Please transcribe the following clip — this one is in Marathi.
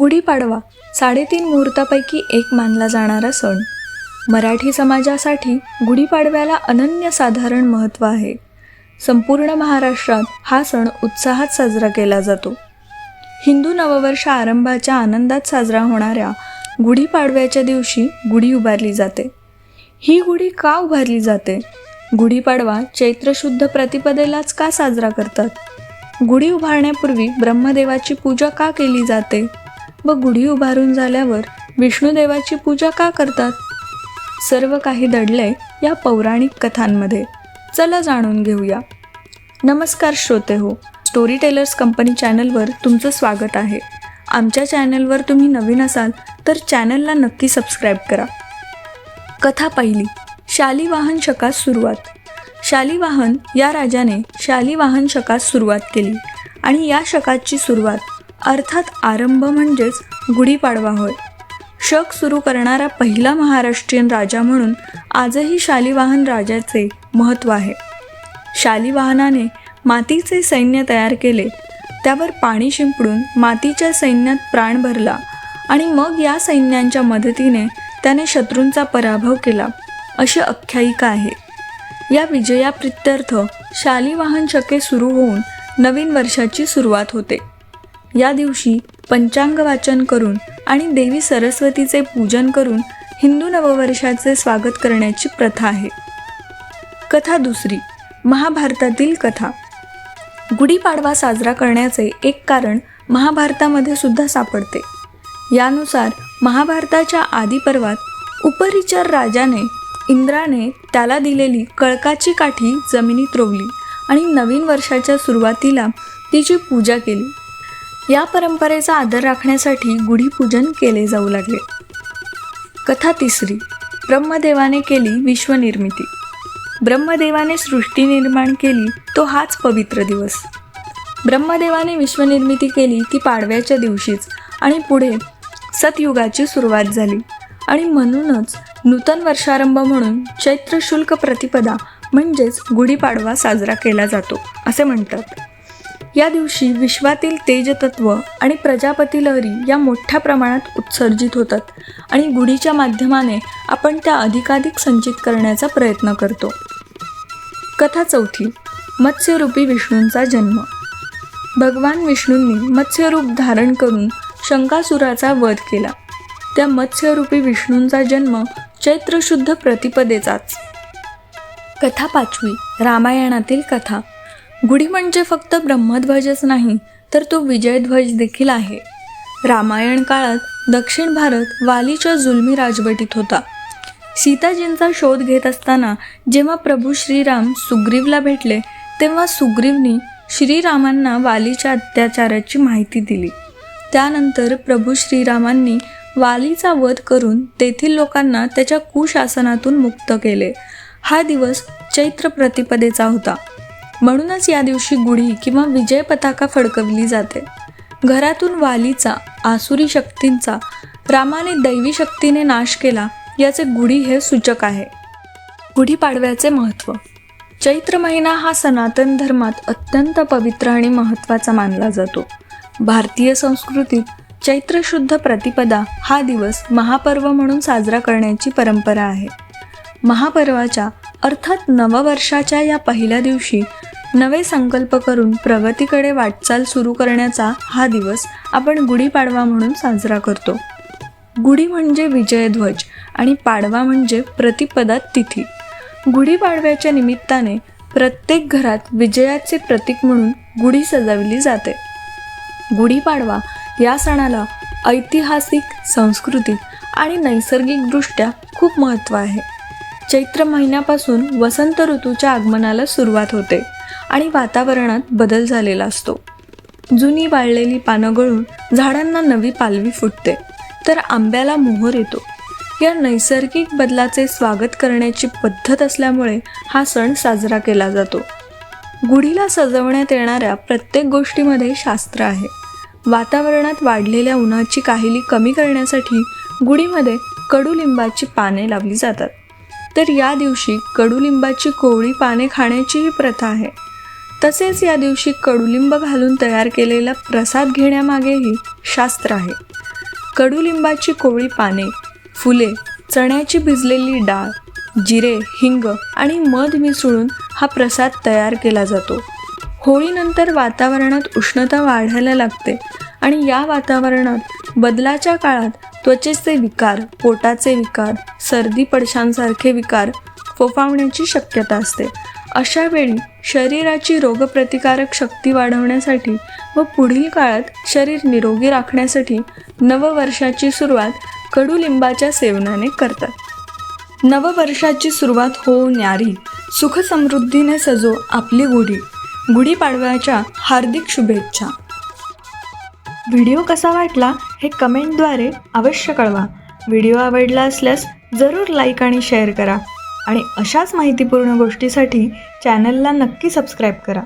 गुढीपाडवा साडेतीन मुहूर्तापैकी एक मानला जाणारा सण. मराठी समाजासाठी गुढीपाडव्याला अनन्यसाधारण महत्त्व आहे. संपूर्ण महाराष्ट्रात हा सण उत्साहात साजरा केला जातो. हिंदू नववर्ष आरंभाच्या आनंदात साजरा होणाऱ्या गुढीपाडव्याच्या दिवशी गुढी उभारली जाते. ही गुढी का उभारली जाते? गुढीपाडवा चैत्रशुद्ध प्रतिपदेलाच का साजरा करतात? गुढी उभारण्यापूर्वी ब्रह्मदेवाची पूजा का केली जाते? व गुढी उभारून झाल्यावर विष्णुदेवाची पूजा का करतात? सर्व काही दडलंय या पौराणिक कथांमध्ये. चला जाणून घेऊया. नमस्कार श्रोते हो स्टोरी टेलर्स कंपनी चॅनलवर तुमचं स्वागत आहे. आमच्या चॅनलवर तुम्ही नवीन असाल तर चॅनलला नक्की सबस्क्राईब करा. कथा पहिली शालिवाहन शकास सुरुवात. शालिवाहन या राजाने शालिवाहन शकास सुरुवात केली आणि या शकाची सुरुवात अर्थात आरंभ म्हणजेच गुढीपाडवा होय. शक सुरू करणारा पहिला महाराष्ट्रीयन राजा म्हणून आजही शालिवाहन राजाचे महत्त्व आहे. शालिवाहनाने मातीचे सैन्य तयार केले. त्यावर पाणी शिंपडून मातीच्या सैन्यात प्राण भरला आणि मग या सैन्यांच्या मदतीने त्याने शत्रूंचा पराभव केला अशी आख्यायिका आहे. या विजयाप्रित्यर्थ शालिवाहन शके सुरू होऊन नवीन वर्षाची सुरुवात होते. या दिवशी पंचांग वाचन करून आणि देवी सरस्वतीचे पूजन करून हिंदू नववर्षाचे स्वागत करण्याची प्रथा आहे. कथा दुसरी महाभारतातील कथा. गुढीपाडवा साजरा करण्याचे एक कारण महाभारतामध्ये सुद्धा सापडते. यानुसार महाभारताच्या आदिपर्वात उपरिचर राजाने इंद्राने त्याला दिलेली कळकाची काठी जमिनीत रोवली आणि नवीन वर्षाच्या सुरुवातीला तिची पूजा केली. या परंपरेचा आदर राखण्यासाठी गुढीपूजन केले जाऊ लागले. कथा तिसरी ब्रह्मदेवाने केली विश्वनिर्मिती. ब्रह्मदेवाने सृष्टी निर्माण केली तो हाच पवित्र दिवस. ब्रह्मदेवाने विश्वनिर्मिती केली ती पाडव्याच्या दिवशीच आणि पुढे सतयुगाची सुरुवात झाली. आणि म्हणूनच नूतन वर्षारंभ म्हणून चैत्र शुल्क प्रतिपदा म्हणजेच गुढीपाडवा साजरा केला जातो असे म्हणतात. या दिवशी विश्वातील तेजतत्व आणि प्रजापती लहरी या मोठ्या प्रमाणात उत्सर्जित होतात आणि गुढीच्या माध्यमाने आपण त्या अधिकाधिक संचित करण्याचा प्रयत्न करतो. कथा चौथी मत्स्यरूपी विष्णूंचा जन्म. भगवान विष्णूंनी मत्स्यरूप धारण करून शंकासुराचा वध केला. त्या मत्स्यरूपी विष्णूंचा जन्म चैत्रशुद्ध प्रतिपदेचाच. कथा पाचवी रामायणातील कथा. गुढी म्हणजे फक्त ब्रह्मध्वजच नाही तर तो विजयध्वज देखील आहे. रामायण काळात दक्षिण भारत वालीच्या जुलमी राजवटीत होता. सीताजींचा शोध घेत असताना जेव्हा प्रभू श्रीराम सुग्रीवला भेटले तेव्हा सुग्रीवनी श्रीरामांना वालीच्या अत्याचाराची माहिती दिली. त्यानंतर प्रभू श्रीरामांनी वालीचा वध करून तेथील लोकांना त्याच्या कुशासनातून मुक्त केले. हा दिवस चैत्र प्रतिपदेचा होता. म्हणूनच या दिवशी गुढी किंवा विजय पताका फडकवली जाते. घरातून वालीचा आसुरी शक्तींचा रामाने दैवी शक्तीने नाश केला याचे गुढी हे सूचक आहे. गुढीपाडव्याचे महत्त्व चैत्र महिना हा सनातन धर्मात अत्यंत पवित्र आणि महत्त्वाचा मानला जातो. भारतीय संस्कृतीत चैत्र शुद्ध प्रतिपदा हा दिवस महापर्व म्हणून साजरा करण्याची परंपरा आहे. महापर्वाच्या अर्थात नववर्षाच्या या पहिल्या दिवशी नवे संकल्प करून प्रगतीकडे वाटचाल सुरू करण्याचा हा दिवस आपण गुढीपाडवा म्हणून साजरा करतो. गुढी म्हणजे विजयध्वज आणि पाडवा म्हणजे प्रतिपदा तिथी. गुढीपाडव्याच्या निमित्ताने प्रत्येक घरात विजयाचे प्रतीक म्हणून गुढी सजवली जाते. गुढीपाडवा या सणाला ऐतिहासिक सांस्कृतिक आणि नैसर्गिकदृष्ट्या खूप महत्त्व आहे. चैत्र महिन्यापासून वसंत ऋतूच्या आगमनाला सुरुवात होते. आणि वातावरणात बदल झालेला असतो. जुनी वाळलेली पानं गळून झाडांना नवी पालवी फुटते. तर आंब्याला मोहर येतो. या नैसर्गिक बदलाचे स्वागत करण्याची पद्धत असल्यामुळे हा सण साजरा केला जातो. गुढीला सजवण्यात येणाऱ्या प्रत्येक गोष्टीमध्ये शास्त्र आहे. वातावरणात वाढलेल्या उन्हाची काहिली कमी करण्यासाठी गुढीमध्ये कडुलिंबाची पाने लावली जातात. तर या दिवशी कडुलिंबाची कोवळी पाने खाण्याचीही प्रथा आहे. तसेच या दिवशी कडुलिंब घालून तयार केलेला प्रसाद घेण्यामागेही शास्त्र आहे. कडुलिंबाची कोवळी पाने फुले चण्याची भिजलेली डाळ जिरे हिंग आणि मध मिसळून हा प्रसाद तयार केला जातो. होळीनंतर वातावरणात उष्णता वाढायला लागते आणि या वातावरणात बदलाच्या काळात त्वचेचे विकार पोटाचे विकार सर्दी पडशांसारखे विकार फोफावण्याची शक्यता असते. अशा वेळी शरीराची रोगप्रतिकारक शक्ती वाढवण्यासाठी व पुढील काळात शरीर निरोगी राखण्यासाठी नववर्षाची सुरुवात कडुलिंबाच्या सेवनाने करतात. नववर्षाची सुरुवात हो न्यारी सुखसमृद्धीने सजो आपली गुढी गुढीपाडव्याच्या हार्दिक शुभेच्छा. व्हिडिओ कसा वाटला हे कमेंटद्वारे अवश्य कळवा. व्हिडिओ आवडला असल्यास जरूर लाईक आणि शेअर करा. आणि अशाच माहितीपूर्ण गोष्टीसाठी चॅनलला नक्की सबस्क्राईब करा.